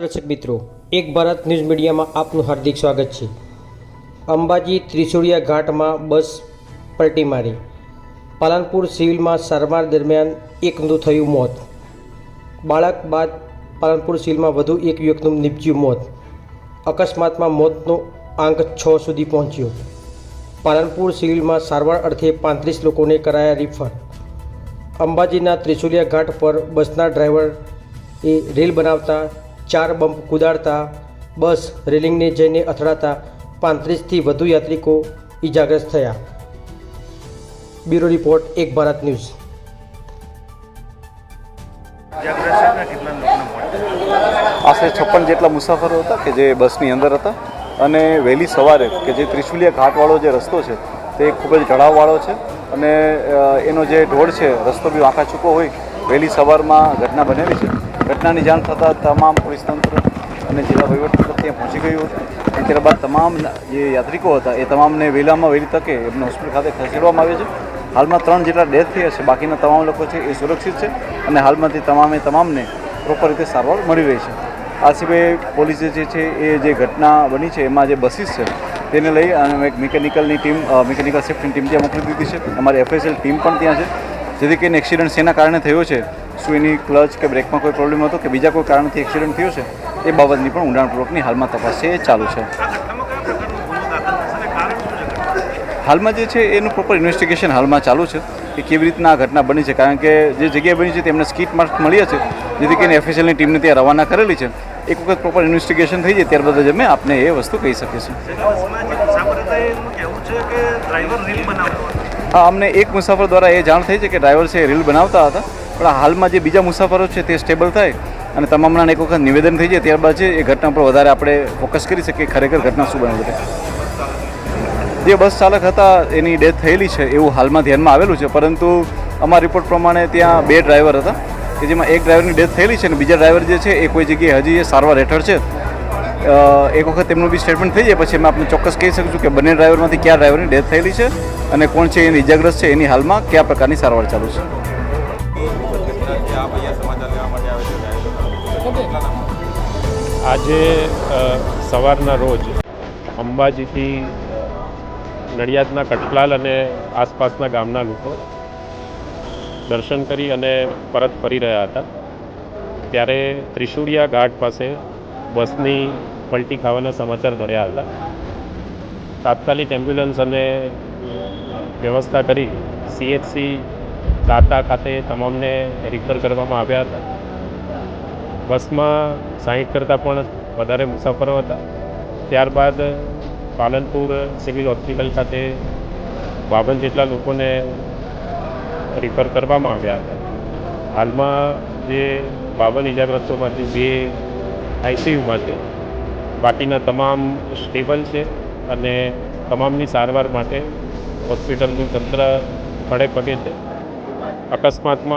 દર્શક મિત્રો, એક ભારત ન્યૂઝ મીડિયામાં આપનું હાર્દિક સ્વાગત છે. અંબાજી ત્રિશુળિયા ઘાટમાં બસ પલટી મારી. પાલનપુર સિવિલમાં સારવાર દરમિયાન એકનું થયું મોત. બાળક બાદ પાલનપુર સિવિલમાં વધુ એક યુવકનું નીપજ્યું મોત. અકસ્માતમાં મોતનો આંક છ સુધી પહોંચ્યો. પાલનપુર સિવિલમાં સારવાર અર્થે પાંત્રીસ લોકોને કરાયા રિફર અંબાજીના ત્રિશુલિયા ઘાટ પર બસના ડ્રાઈવર એ રેલ બનાવતા ચાર બમ્પ કુદાડતા, બસ રેલિંગને જઈને અથડાતા પાંત્રીસથી વધુ યાત્રિકો ઈજાગ્રસ્ત થયા. બ્યુરો રિપોર્ટ, એક ભારત ન્યૂઝ. આશરે છપ્પન જેટલા મુસાફરો હતા કે જે બસની અંદર હતા અને વહેલી સવારે કે જે ત્રિશુલિયા ઘાટવાળો જે રસ્તો છે તે ખૂબ જ ઢળાવવાળો છે અને એનો જે ઢોળ છે રસ્તો બી વાંકા ચૂકો હોય, વહેલી સવારમાં ઘટના બનેલી છે. ઘટનાની જાણ થતાં તમામ પોલીસ તંત્ર અને જિલ્લા વહીવટીતંત્ર ત્યાં પહોંચી ગયું હતું. અને ત્યારબાદ તમામ જે યાત્રિકો હતા એ તમામને વહેલામાં વહેલી તકે એમને હોસ્પિટલ ખાતે ખસેડવામાં આવે છે. હાલમાં ત્રણ જેટલા ડેથ થયા છે, બાકીના તમામ લોકો છે એ સુરક્ષિત છે અને હાલમાંથી તમામે તમામને પ્રોપર રીતે સારવાર મળી રહી છે. આ સિવાય પોલીસે જે છે એ જે ઘટના બની છે, એમાં જે બસીસ છે, તેને લઈ અને એક મિકેનિકલની ટીમ મિકેનિકલ સેફ્ટીની ટીમ ત્યાં મોકલી દીધી છે. અમારી એફએસએલ ટીમ પણ ત્યાં છે. જેથી કરીને એક્સિડન્ટ શેના કારણે થયો છે શું ક્લચ કે બ્રેકમાં કોઈ પ્રોબ્લેમ હતો કે બીજા કોઈ કારણથી એક્સિડન્ટ થયો છે, એ બાબતની પણ ઊંડાણપૂર્વકની હાલમાં તપાસ છે, એ ચાલુ છે. હાલમાં જે છે, એનું પ્રોપર ઇન્વેસ્ટિગેશન હાલમાં ચાલુ છે કે કેવી રીતના આ ઘટના બની છે, કારણ કે જે જગ્યાએ બની છે, તેમને સ્કીટ માર્ક મળ્યા છે, જેથી કરીને એફએસએલની ટીમને ત્યાં રવાના કરેલી છે. એક વખત પ્રોપર ઇન્વેસ્ટિગેશન થઈ જાય, ત્યારબાદ જ અમે આપને એ વસ્તુ કહી શકીશું હા, અમને એક મુસાફર દ્વારા એ જાણ થઈ છે કે ડ્રાઈવર છે એ રીલ બનાવતા હતા. પણ હાલમાં જે બીજા મુસાફરો છે તે સ્ટેબલ થાય અને તમામના એક વખત નિવેદન થઈ જાય ત્યારબાદ છે એ ઘટના પર વધારે આપણે ફોકસ કરી શકીએ ખરેખર ઘટના શું બની જે બસ ચાલક હતા એની ડેથ થયેલી છે એવું હાલમાં ધ્યાનમાં આવેલું છે, પરંતુ અમારા રિપોર્ટ પ્રમાણે ત્યાં બે ડ્રાઈવર હતા કે જેમાં એક ડ્રાઈવરની ડેથ થયેલી છે અને બીજા ડ્રાઈવર જે છે એ કોઈ જગ્યાએ હજી એ સારવાર હેઠળ છે. એક વખત તેમનું બી સ્ટેટમેન્ટ થઈ જાય, પછી અમે આપણે ચોક્કસ કહી શકું છું કે બંને ડ્રાઈવરમાંથી કયા ડ્રાઈવરની ડેથ થયેલી છે અને કોણ છે એની ઇજાગ્રસ્ત છે એની હાલમાં કયા પ્રકારની સારવાર ચાલુ છે. આજે સવારના રોજ અંબાજીથી નડિયાદના કઠલાલ અને આસપાસના ગામના લોકો દર્શન કરી અને પરત ફરી રહ્યા હતા. ત્યારે ત્રિશુળિયા ઘાટ પાસે બસની પલટી ખાવાના સમાચાર મળ્યા હતા. તાત્કાલિક એમ્બ્યુલન્સ અને વ્યવસ્થા કરી સીએચસી દાતા ખાતે તમામને રિફર કરવામાં આવ્યા હતા. બસમાં સાહીઠ કરતાં પણ વધારે મુસાફરો હતા. ત્યારબાદ પાલનપુર સિવિલ હોસ્પિટલ ખાતે બાવન જેટલા લોકોને રિફર કરવામાં આવ્યા હતા. હાલમાં જે બાવન ઇજાગ્રસ્તોમાંથી બે આઈસીયુમાં છે. બાકીના તમામ સ્ટેબલ છે અને તમામની સારવાર માટે હોસ્પિટલનું તંત્ર ખડે પગે છે. અકસ્માતમાં